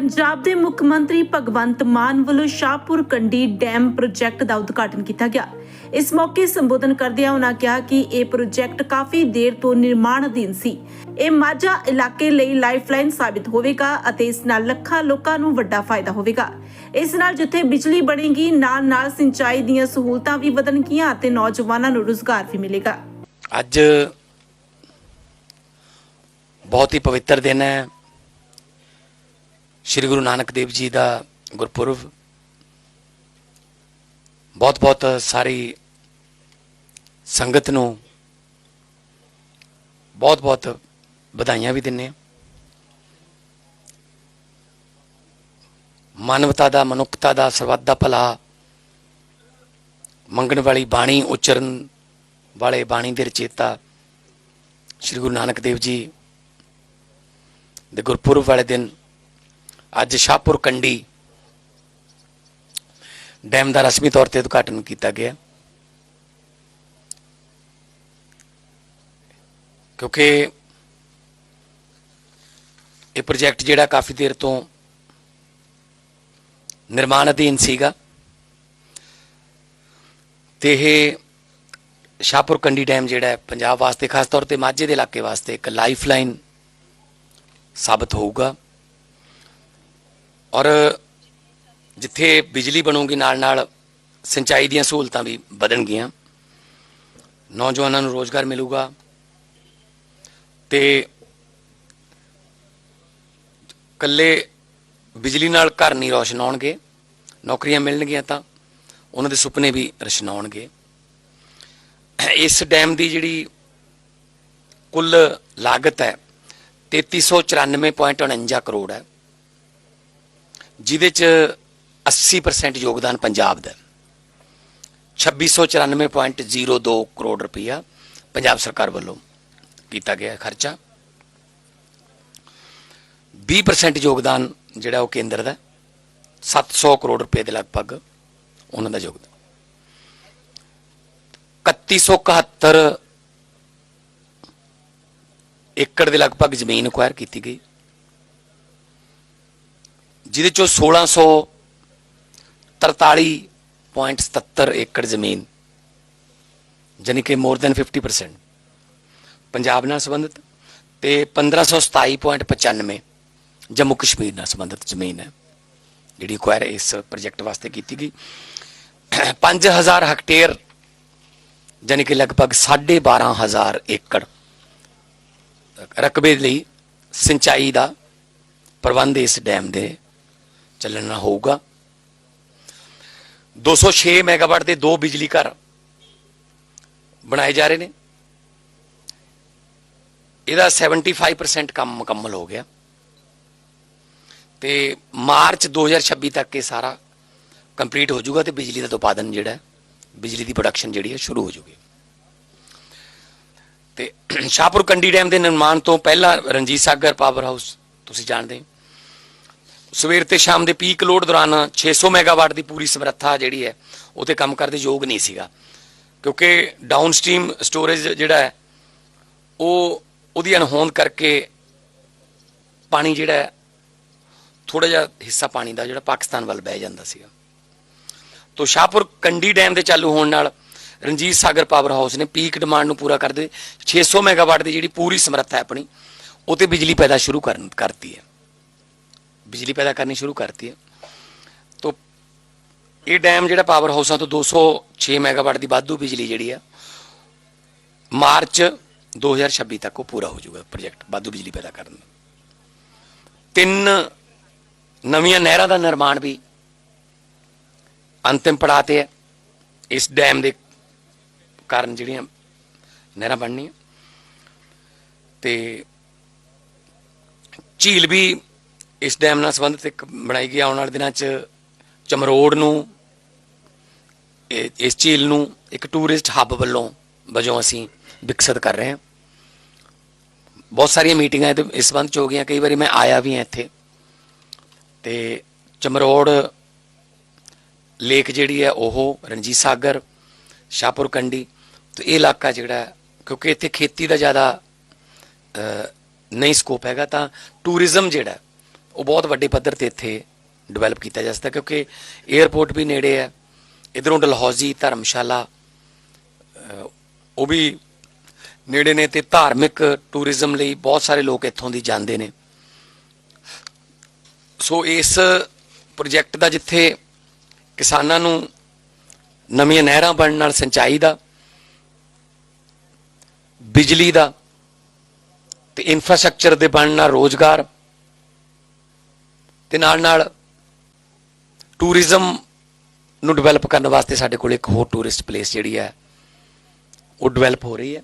ਪੰਜਾਬ ਦੇ ਮੁੱਖ ਮੰਤਰੀ ਭਗਵੰਤ ਮਾਨ ਵੱਲੋਂ ਸ਼ਾਹਪੁਰ ਕੰਡੀ ਡੈਮ ਪ੍ਰੋਜੈਕਟ ਦਾ ਉਦਘਾਟਨ ਕੀਤਾ ਗਿਆ। ਇਸ ਮੌਕੇ ਸੰਬੋਧਨ ਕਰਦਿਆਂ ਉਹਨਾਂ ਕਿਹਾ ਕਿ ਇਹ ਪ੍ਰੋਜੈਕਟ ਕਾਫੀ ਦੇਰ ਤੋਂ ਨਿਰਮਾਣ ਅਧੀਨ ਸੀ। ਇਹ ਮਾਝਾ ਇਲਾਕੇ ਲਈ ਲਾਈਫਲਾਈਨ ਸਾਬਿਤ ਹੋਵੇਗਾ ਅਤੇ ਇਸ ਨਾਲ ਲੱਖਾਂ ਲੋਕਾਂ ਨੂੰ ਵੱਡਾ ਫਾਇਦਾ ਹੋਵੇਗਾ। ਇਸ ਨਾਲ ਜਿੱਥੇ ਬਿਜਲੀ ਬਣੇਗੀ ਨਾਲ ਨਾਲ ਸਿੰਚਾਈ ਦੀਆਂ ਸਹੂਲਤਾਂ ਵੀ ਵਧਣਗੀਆਂ ਅਤੇ ਨੌਜਵਾਨਾਂ ਨੂੰ ਰੁਜ਼ਗਾਰ ਵੀ ਮਿਲੇਗਾ। ਅੱਜ ਬਹੁਤ ਹੀ ਪਵਿੱਤਰ ਦਿਨ ਹੈ। ਸ੍ਰੀ ਗੁਰੂ ਨਾਨਕ ਦੇਵ ਜੀ ਦਾ ਗੁਰਪੁਰਬ। ਬਹੁਤ ਬਹੁਤ ਸਾਰੀ ਸੰਗਤ ਨੂੰ ਬਹੁਤ ਬਹੁਤ ਵਧਾਈਆਂ ਵੀ ਦਿੰਨੇ ਹਾਂ। ਮਾਨਵਤਾ ਦਾ, ਮਨੁੱਖਤਾ ਦਾ ਸਰਬੱਤ ਦਾ ਭਲਾ ਮੰਗਣ ਵਾਲੀ ਬਾਣੀ, ਉਚਰਨ ਵਾਲੇ ਬਾਣੀ ਦੇ ਰਚੇਤਾ ਸ੍ਰੀ ਗੁਰੂ ਨਾਨਕ ਦੇਵ ਜੀ ਦੇ ਗੁਰਪੁਰਬ ਵਾਲੇ ਦਿਨ ਅੱਜ ਸ਼ਾਹਪੁਰ ਕੰਡੀ ਡੈਮ ਦਾ ਰਸਮੀ ਤੌਰ ਤੇ ਉਦਘਾਟਨ ਕੀਤਾ ਗਿਆ। ਕਿਉਂਕਿ ਇਹ ਪ੍ਰੋਜੈਕਟ ਜਿਹੜਾ ਕਾਫੀ ਦੇਰ ਤੋਂ ਨਿਰਮਾਣ ਅਧੀਨ ਸੀਗਾ ਤੇ ਇਹ ਸ਼ਾਹਪੁਰ ਕੰਡੀ ਡੈਮ ਜਿਹੜਾ ਪੰਜਾਬ ਵਾਸਤੇ, ਖਾਸ ਤੌਰ ਤੇ ਮਾਝੇ ਦੇ ਇਲਾਕੇ ਵਾਸਤੇ ਇੱਕ ਲਾਈਫਲਾਈਨ ਸਾਬਤ ਹੋਊਗਾ। ਔਰ ਜਿੱਥੇ ਬਿਜਲੀ ਬਣੂਗੀ ਨਾਲ ਨਾਲ ਸਿੰਚਾਈ ਦੀਆਂ ਸਹੂਲਤਾਂ ਵੀ ਵਧਣਗੀਆਂ। ਨੌਜਵਾਨਾਂ ਨੂੰ ਰੋਜ਼ਗਾਰ ਮਿਲੂਗਾ ਤੇ ਕੱਲੇ ਬਿਜਲੀ ਨਾਲ ਘਰ ਨਹੀਂ ਰੋਸ਼ਨ ਹੋਣਗੇ, ਨੌਕਰੀਆਂ ਮਿਲਣਗੀਆਂ ਤਾਂ ਉਹਨਾਂ ਦੇ ਸੁਪਨੇ ਵੀ ਰਸ਼ਨਾਉਣਗੇ। ਇਸ ਡੈਮ ਦੀ ਜਿਹੜੀ ਕੁੱਲ ਲਾਗਤ ਹੈ 3394.49 ਕਰੋੜ ਹੈ। ਜਿਹਦੇ ਚ 80% ਯੋਗਦਾਨ ਪੰਜਾਬ ਦਾ ਹੈ। 2694.02 ਕਰੋੜ ਰੁਪਇਆ ਪੰਜਾਬ ਸਰਕਾਰ ਵੱਲੋਂ ਕੀਤਾ ਗਿਆ ਖਰਚਾ 20% ਯੋਗਦਾਨ ਜਿਹੜਾ ਉਹ ਕੇਂਦਰ ਦਾ ਹੈ। 700 ਕਰੋੜ ਰੁਪਏ ਦੇ ਲਗਭਗ ਉਹਨਾਂ ਦਾ ਯੋਗਦਾਨ 3171 ਏਕੜ ਦੇ ਲਗਭਗ ਜ਼ਮੀਨ ਅਕਵਾਇਰ ਕੀਤੀ ਗਈ ਜਿਹਦੇ ਚੋਂ 1643.77 ਏਕੜ ਜ਼ਮੀਨ ਜਾਨੀ ਕਿ ਮੋਰ ਦੈਨ 50% ਪੰਜਾਬ ਨਾਲ ਸੰਬੰਧਿਤ ਤੇ 1527.95 ਜੰਮੂ ਕਸ਼ਮੀਰ ਨਾਲ ਸੰਬੰਧਿਤ ਜ਼ਮੀਨ ਹੈ, ਜਿਹੜੀ ਕੁਆਇਰ ਇਸ ਪ੍ਰੋਜੈਕਟ ਵਾਸਤੇ ਕੀਤੀ ਗਈ। 5000 ਹੈਕਟੇਅਰ ਜਾਨੀ ਕਿ ਲਗਭਗ 12500 ਏਕੜ ਰਕਬੇ ਲਈ ਸਿੰਚਾਈ ਦਾ ਪ੍ਰਬੰਧ ਇਸ ਡੈਮ ਦੇ ਚੱਲਣ ਨਾਲ ਹੋਊਗਾ 206 ਮੈਗਾਵਾਟ ਦੇ ਦੋ ਬਿਜਲੀ ਘਰ ਬਣਾਏ ਜਾ ਰਹੇ ਨੇ। ਇਹਦਾ 75% ਕੰਮ ਮੁਕੰਮਲ ਹੋ ਗਿਆ। ਤੇ ਮਾਰਚ 2026 ਤੱਕ ਇਹ ਸਾਰਾ ਕੰਪਲੀਟ ਹੋ ਜਾਊਗਾ ਤੇ ਬਿਜਲੀ ਦਾ ਉਤਪਾਦਨ ਜਿਹੜਾ ਬਿਜਲੀ ਦੀ ਪ੍ਰੋਡਕਸ਼ਨ ਜਿਹੜੀ ਹੈ, ਸ਼ੁਰੂ ਹੋ ਜਾਊਗੀ। ਤੇ ਸ਼ਾਹਪੁਰ ਕੰਡੀ ਡੈਮ ਦੇ ਨਿਰਮਾਣ ਤੋਂ ਪਹਿਲਾਂ ਰਣਜੀਤ ਸਾਗਰ ਪਾਵਰ ਹਾਊਸ ਤੁਸੀਂ ਜਾਣਦੇ ਹੋ। ਸਵੇਰ ਤੇ ਸ਼ਾਮ ਦੇ ਪੀਕ ਲੋਡ ਦੌਰਾਨ 600 ਮੈਗਾਵਾਟ ਦੀ ਪੂਰੀ ਸਮਰੱਥਾ ਜਿਹੜੀ ਹੈ, ਉਹ ਤੇ ਕੰਮ ਕਰਦੇ ਯੋਗ ਨਹੀਂ ਸੀਗਾ। ਕਿਉਂਕਿ ਡਾਊਨਸਟ੍ਰੀਮ ਸਟੋਰੇਜ ਜਿਹੜਾ ਹੈ, ਉਹ ਉਹਦੀ ਅਣਹੋਂਦ ਕਰਕੇ ਪਾਣੀ ਜਿਹੜਾ ਹੈ ਥੋੜਾ ਜਿਹਾ ਹਿੱਸਾ ਪਾਣੀ ਦਾ ਜਿਹੜਾ ਪਾਕਿਸਤਾਨ ਵੱਲ ਬਹਿ ਜਾਂਦਾ ਸੀਗਾ। ਤੋਂ ਸ਼ਾਹਪੁਰ ਕੰਡੀ ਡੈਮ ਦੇ ਚਾਲੂ ਹੋਣ ਨਾਲ ਰਣਜੀਤ ਸਾਗਰ ਪਾਵਰ ਹਾਊਸ ਨੇ ਪੀਕ ਡਿਮਾਂਡ ਨੂੰ ਪੂਰਾ ਕਰਦੇ 600 ਮੈਗਾਵਾਟ ਦੀ ਜਿਹੜੀ ਪੂਰੀ ਸਮਰੱਥਾ ਹੈ ਆਪਣੀ, ਉਹ ਤੇ ਬਿਜਲੀ ਪੈਦਾ ਸ਼ੁਰੂ ਕਰਨ, ਕਰਤੀ ਹੈ। ਬਿਜਲੀ ਪੈਦਾ ਕਰਨੀ ਸ਼ੁਰੂ ਕਰਤੀ ਹੈ। ਤੋਂ ਇਹ ਡੈਮ ਜਿਹੜਾ ਪਾਵਰ ਹਾਊਸਾਂ ਤੋਂ 206 ਮੈਗਾਵਾਟ ਦੀ ਵਾਧੂ ਬਿਜਲੀ ਜਿਹੜੀ ਆ, ਮਾਰਚ 2026 ਤੱਕ ਉਹ ਪੂਰਾ ਹੋ ਜਾਊਗਾ ਪ੍ਰੋਜੈਕਟ ਵਾਧੂ ਬਿਜਲੀ ਪੈਦਾ ਕਰਨ ਦਾ। ਤਿੰਨ ਨਵੀਆਂ ਨਹਿਰਾਂ ਦਾ ਨਿਰਮਾਣ ਵੀ ਅੰਤਿਮ ਪੜਾਅ ਤੇ ਹੈ। ਇਸ ਡੈਮ ਦੇ ਕਾਰਨ ਜਿਹੜੀਆਂ ਨਹਿਰਾਂ ਬਣਨੀਆਂ। ਤੇ ਝੀਲ ਵੀ ਇਸ ਡੈਮ ਨਾਲ ਸੰਬੰਧਿਤ ਇੱਕ ਬਣਾਈ ਗਈ ਆਉਣ ਵਾਲੇ ਦਿਨਾਂ 'ਚ ਚਮਰੋੜ ਨੂੰ ਇਸ ਝੀਲ ਨੂੰ ਇੱਕ ਟੂਰਿਸਟ ਹੱਬ ਵੱਲੋਂ ਵਜੋਂ ਅਸੀਂ ਵਿਕਸਿਤ ਕਰ ਰਹੇ ਹਾਂ। ਬਹੁਤ ਸਾਰੀਆਂ ਮੀਟਿੰਗਾਂ ਤੇ ਇਸ ਸੰਬੰਧ 'ਚ ਹੋ ਗਈਆਂ, ਕਈ ਵਾਰੀ ਮੈਂ ਆਇਆ ਵੀ ਹਾਂ ਇੱਥੇ। ਤੇ ਚਮਰੋੜ ਲੇਕ ਜਿਹੜੀ ਹੈ, ਉਹ ਰਣਜੀਤ ਸਾਗਰ, ਸ਼ਾਹਪੁਰ ਕੰਡੀ ਤੇ ਇਹ ਇਲਾਕਾ ਜਿਹੜਾ ਕਿਉਂਕਿ ਇੱਥੇ ਖੇਤੀ ਦਾ ਜ਼ਿਆਦਾ ਨਹੀਂ ਸਕੋਪ ਹੈਗਾ, ਤਾਂ ਟੂਰਿਜ਼ਮ ਜਿਹੜਾ ਉਹ ਬਹੁਤ ਵੱਡੇ ਪੱਧਰ ਤੇ ਇੱਥੇ ਡਿਵੈਲਪ ਕੀਤਾ ਜਾ ਸਕਦਾ, ਕਿਉਂਕਿ 에ਅਰਪੋਰਟ ਵੀ ਨੇੜੇ ਹੈ, ਇਧਰੋਂ ਡਲਹੌਜ਼ੀ ਧਰਮਸ਼ਾਲਾ ਉਹ ਵੀ ਨੇੜੇ ਨੇ ਤੇ ਧਾਰਮਿਕ ਟੂਰਿਜ਼ਮ ਲਈ ਬਹੁਤ ਸਾਰੇ ਲੋਕ ਇੱਥੋਂ ਦੀ ਜਾਂਦੇ ਨੇ। ਸੋ ਇਸ ਪ੍ਰੋਜੈਕਟ ਦਾ ਜਿੱਥੇ ਕਿਸਾਨਾਂ ਨੂੰ ਨਵੀਆਂ ਨਹਿਰਾਂ ਬਣਨ ਨਾਲ ਸਿੰਚਾਈ ਦਾ, ਬਿਜਲੀ ਦਾ ਤੇ ਇਨਫਰਾਸਟ੍ਰਕਚਰ ਦੇ ਬਣਨ ਨਾਲ ਰੋਜ਼ਗਾਰ ਤੇ ਨਾਲ ਨਾਲ ਟੂਰਿਜ਼ਮ ਨੂੰ ਡਿਵੈਲਪ ਕਰਨ ਵਾਸਤੇ ਸਾਡੇ ਕੋਲ ਇੱਕ ਹੋਰ ਟੂਰਿਸਟ ਪਲੇਸ ਜਿਹੜੀ ਹੈ, ਉਹ ਡਿਵੈਲਪ ਹੋ ਰਹੀ ਹੈ।